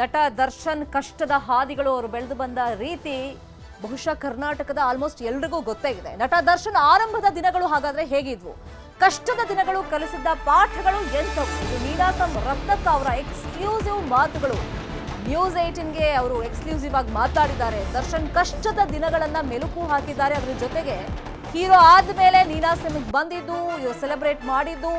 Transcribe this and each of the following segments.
ನಟ ದರ್ಶನ್ ಕಷ್ಟದ ಹಾದಿಗಳು ಅವರು ಬೆಳೆದು ಬಂದ ರೀತಿ ಬಹುಶಃ ಕರ್ನಾಟಕದ ಆಲ್ಮೋಸ್ಟ್ ಎಲ್ರಿಗೂ ಗೊತ್ತೇ ಇದೆ. ನಟ ದರ್ಶನ್ ಆರಂಭದ ದಿನಗಳು ಹಾಗಾದ್ರೆ ಹೇಗಿದ್ವು? ಕಷ್ಟದ ದಿನಗಳು ಕಲಿಸಿದ್ದ ಪಾಠಗಳು ಎಂಥವು? ಇದು ನೀನಾಸಂ ರತ್ನಕ್ಕ ಅವರ ಎಕ್ಸ್ಕ್ಲೂಸಿವ್ ಮಾತುಗಳು. ನ್ಯೂಸ್ ಏಟಿನ್ಗೆ ಅವರು ಎಕ್ಸ್ಕ್ಲೂಸಿವ್ ಆಗಿ ಮಾತಾಡಿದ್ದಾರೆ. ದರ್ಶನ್ ಕಷ್ಟದ ದಿನಗಳನ್ನ ಮೆಲುಕು ಹಾಕಿದ್ದಾರೆ. ಅದ್ರ ಜೊತೆಗೆ ಹೀರೋ ಆದ್ಮೇಲೆ ನೀನಾಸಂಗ್ ಬಂದಿದ್ದು, ಇವ್ರು ಸೆಲೆಬ್ರೇಟ್ ಮಾಡಿದ್ದು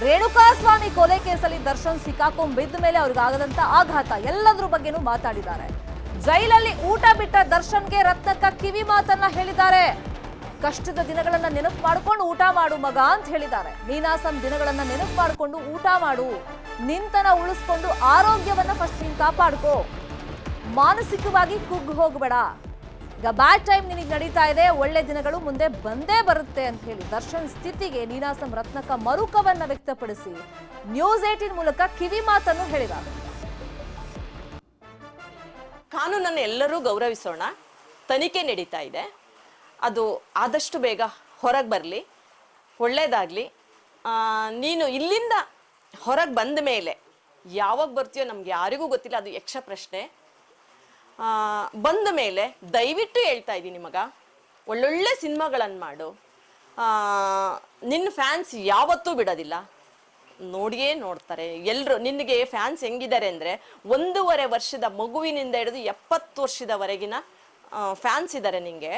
ರೇಣುಕಾಸ್ವಾಮಿ ಕೊಲೆ ಕೇಸಲ್ಲಿ ದರ್ಶನ್ ಸಿಕ್ಕಾಕೊಂಡ್ ಬಿದ್ದ ಮೇಲೆ ಅವ್ರಿಗಾಗದಂತ ಆಘಾತ ಎಲ್ಲದ್ರ ಬಗ್ಗೆನೂ ಮಾತಾಡಿದ್ದಾರೆ. ಜೈಲಲ್ಲಿ ಊಟ ಬಿಟ್ಟ ದರ್ಶನ್ಗೆ ರತ್ನಕ್ಕ ಕಿವಿ ಮಾತನ್ನ ಹೇಳಿದ್ದಾರೆ. ಕಷ್ಟದ ದಿನಗಳನ್ನ ನೆನಪು ಮಾಡ್ಕೊಂಡು ಊಟ ಮಾಡು ಮಗ ಅಂತ ಹೇಳಿದ್ದಾರೆ. ನೀನಾಸಂ ದಿನಗಳನ್ನ ನೆನಪು ಮಾಡಿಕೊಂಡು ಊಟ ಮಾಡು. ನಿಂತನ ಉಳಿಸ್ಕೊಂಡು ಆರೋಗ್ಯವನ್ನ ಫಸ್ಟ್ ನೀನ್ ಕಾಪಾಡ್ಕೋ. ಮಾನಸಿಕವಾಗಿ ಕುಗ್ಗು ಹೋಗ್ಬೇಡ. ಈಗ ಬ್ಯಾಡ್ ಟೈಮ್ ನಿನಗೆ ನಡೀತಾ ಇದೆ, ಒಳ್ಳೆ ದಿನಗಳು ಮುಂದೆ ಬಂದೇ ಬರುತ್ತೆ ಅಂತ ಹೇಳಿ ದರ್ಶನ್ ಸ್ಥಿತಿಗೆ ನೀನಾಸಂ ರತ್ನಕ ಮರುಕವನ್ನ ವ್ಯಕ್ತಪಡಿಸಿ ನ್ಯೂಸ್ ಏಟಿನ್ ಮೂಲಕ ಕಿವಿ ಮಾತನ್ನು ಹೇಳಿದ ಕಾನೂನನ್ನು ಎಲ್ಲರೂ ಗೌರವಿಸೋಣ. ತನಿಖೆ ನಡೀತಾ ಇದೆ. ಅದು ಆದಷ್ಟು ಬೇಗ ಹೊರಗೆ ಬರಲಿ, ಒಳ್ಳೇದಾಗಲಿ. ನೀನು ಇಲ್ಲಿಂದ ಹೊರಗೆ ಬಂದ ಮೇಲೆ ಯಾವಾಗ ಬರ್ತೀಯೋ ನಮ್ಗೆ ಯಾರಿಗೂ ಗೊತ್ತಿಲ್ಲ, ಅದು ಯಕ್ಷ ಪ್ರಶ್ನೆ. ಬಂದ ಮೇಲೆ ದಯವಿಟ್ಟು ಹೇಳ್ತಾ ಇದ್ದೀನಿ ಮಗ. ಒಳ್ಳೊಳ್ಳೆ ಸಿನಿಮಾಗಳನ್ನು ಮಾಡು. ನಿನ್ನ ಫ್ಯಾನ್ಸ್ ಯಾವತ್ತೂ ಬಿಡೋದಿಲ್ಲ. ನೋಡಿಯೇ ನೋಡ್ತಾರೆ. ಎಲ್ಲರೂ ನಿನಗೆ ಫ್ಯಾನ್ಸ್ ಹೆಂಗಿದ್ದಾರೆ ಅಂದರೆ ಒಂದೂವರೆ ವರ್ಷದ ಮಗುವಿನಿಂದ ಹಿಡಿದು ಎಪ್ಪತ್ತು ವರ್ಷದವರೆಗಿನ ಫ್ಯಾನ್ಸ್ ಇದ್ದಾರೆ ನಿನಗೆ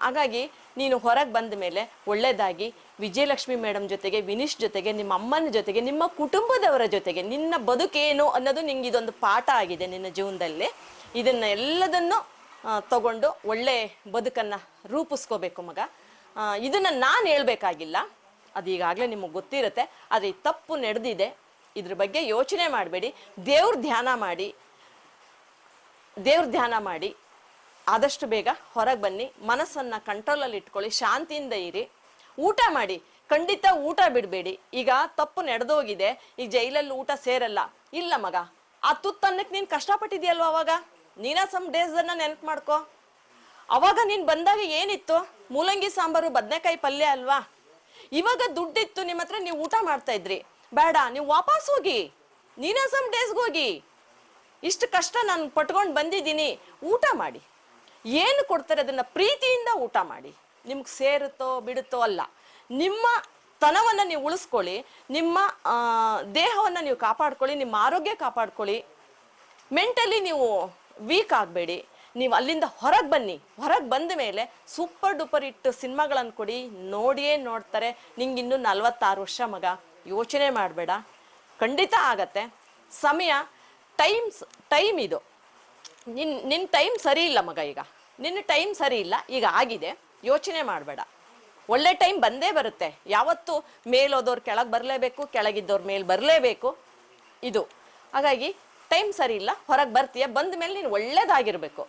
ಹಾಗಾಗಿ ನೀನು ಹೊರಗೆ ಬಂದ ಮೇಲೆ ಒಳ್ಳೆಯದಾಗಿ ವಿಜಯಲಕ್ಷ್ಮಿ ಮೇಡಮ್ ಜೊತೆಗೆ, ವಿನೀಶ್ ಜೊತೆಗೆ, ನಿಮ್ಮ ಅಮ್ಮನ ಜೊತೆಗೆ, ನಿಮ್ಮ ಕುಟುಂಬದವರ ಜೊತೆಗೆ, ನಿನ್ನ ಬದುಕೇನು ಅನ್ನೋದು ನಿಂಗೆ ಇದೊಂದು ಪಾಠ ಆಗಿದೆ ನಿನ್ನ ಜೀವನದಲ್ಲಿ. ಇದನ್ನ ಎಲ್ಲದನ್ನು ತಗೊಂಡು ಒಳ್ಳೆ ಬದುಕನ್ನು ರೂಪಿಸ್ಕೋಬೇಕು ಮಗ. ಇದನ್ನು ನಾನು ಹೇಳ್ಬೇಕಾಗಿಲ್ಲ. ಅದು ಈಗಾಗಲೇ ನಿಮಗೆ ಗೊತ್ತಿರುತ್ತೆ. ಆದರೆ ಈ ತಪ್ಪು ನಡೆದಿದೆ. ಇದ್ರ ಬಗ್ಗೆ ಯೋಚನೆ ಮಾಡಬೇಡಿ. ದೇವ್ರ ಧ್ಯಾನ ಮಾಡಿ. ದೇವ್ರ ಧ್ಯಾನ ಮಾಡಿ. ಆದಷ್ಟು ಬೇಗ ಹೊರಗೆ ಬನ್ನಿ, ಮನಸ್ಸನ್ನ ಕಂಟ್ರೋಲಲ್ಲಿ ಇಟ್ಕೊಳ್ಳಿ, ಶಾಂತಿಯಿಂದ ಇರಿ. ಊಟ ಮಾಡಿ. ಖಂಡಿತ ಊಟ ಬಿಡಬೇಡಿ. ಈಗ ತಪ್ಪು ನಡೆದೋಗಿದೆ. ಈಗ ಜೈಲಲ್ಲಿ ಊಟ ಸೇರಲ್ಲ. ಇಲ್ಲ ಮಗ. ಆ ತುತ್ತನ್ನಕ್ಕೆ ನೀನು ಕಷ್ಟಪಟ್ಟಿದ್ಯಲ್ವ ಅವಾಗ? ನೀನಾಸಮ್ ಡೇಸನ್ನ ನೆನಪು ಮಾಡ್ಕೋ. ಅವಾಗ ನೀನು ಬಂದಾಗ ಏನಿತ್ತು? ಮೂಲಂಗಿ ಸಾಂಬಾರು, ಬದನೆಕಾಯಿ ಪಲ್ಯ ಅಲ್ವಾ? ಇವಾಗ ದುಡ್ಡಿತ್ತು ನಿಮ್ಮ ಹತ್ರ ನೀವು ಊಟ ಮಾಡ್ತಾ ಇದ್ರಿ. ಬೇಡ, ನೀವು ವಾಪಸ್ ಹೋಗಿ. ನೀನಾಸಮ್ ಡೇಸ್ಗೆ ಹೋಗಿ. ಇಷ್ಟು ಕಷ್ಟ ನಾನು ಪಟ್ಕೊಂಡು ಬಂದಿದ್ದೀನಿ. ಊಟ ಮಾಡಿ. ಏನು ಕೊಡ್ತಾರೆ ಅದನ್ನ ಪ್ರೀತಿಯಿಂದ ಊಟ ಮಾಡಿ. ನಿಮ್ಗೆ ಸೇರುತ್ತೋ ಬಿಡುತ್ತೋ ಅಲ್ಲ. ನಿಮ್ಮ ತನವನ್ನು ನೀವು ಉಳಿಸ್ಕೊಳ್ಳಿ, ನಿಮ್ಮ ದೇಹವನ್ನು ನೀವು ಕಾಪಾಡ್ಕೊಳ್ಳಿ, ನಿಮ್ಮ ಆರೋಗ್ಯ ಕಾಪಾಡ್ಕೊಳ್ಳಿ. ಮೆಂಟಲಿ ನೀವು ವೀಕ್ ಆಗಬೇಡಿ. ನೀವು ಅಲ್ಲಿಂದ ಹೊರಗೆ ಬನ್ನಿ. ಹೊರಗೆ ಬಂದ ಮೇಲೆ ಸೂಪರ್ ಡೂಪರ್ ಇಟ್ಟು ಸಿನಿಮಾಗಳನ್ನು ಕೊಡಿ, ನೋಡಿಯೇ ನೋಡ್ತಾರೆ. ನಿಂಗೆ ಇನ್ನೂ ನಲ್ವತ್ತಾರು ವರ್ಷ ಮಗ. ಯೋಚನೆ ಮಾಡಬೇಡ. ಖಂಡಿತ ಆಗತ್ತೆ. ಸಮಯ, ಟೈಮ್ಸ್, ಟೈಮ್ ಇದು. ನಿನ್ ನಿನ್ನ ಟೈಮ್ ಸರಿ ಇಲ್ಲ ಮಗ ಈಗ. ನಿನ್ನ ಟೈಮ್ ಸರಿ ಇಲ್ಲ. ಈಗ ಆಗಿದೆ. ಯೋಚನೆ ಮಾಡಬೇಡ. ಒಳ್ಳೆ ಟೈಮ್ ಬಂದೇ ಬರುತ್ತೆ. ಯಾವತ್ತು ಮೇಲೋದವ್ರು ಕೆಳಗೆ ಬರಲೇಬೇಕು, ಕೆಳಗಿದ್ದವ್ರು ಮೇಲೆ ಬರಲೇಬೇಕು. ಇದು. ಹಾಗಾಗಿ ಟೈಮ್ ಸರಿ ಇಲ್ಲ. ಹೊರಗೆ ಬರ್ತೀಯ. ಬಂದ ಮೇಲೆ ನೀನು ಒಳ್ಳೇದಾಗಿರ್ಬೇಕು.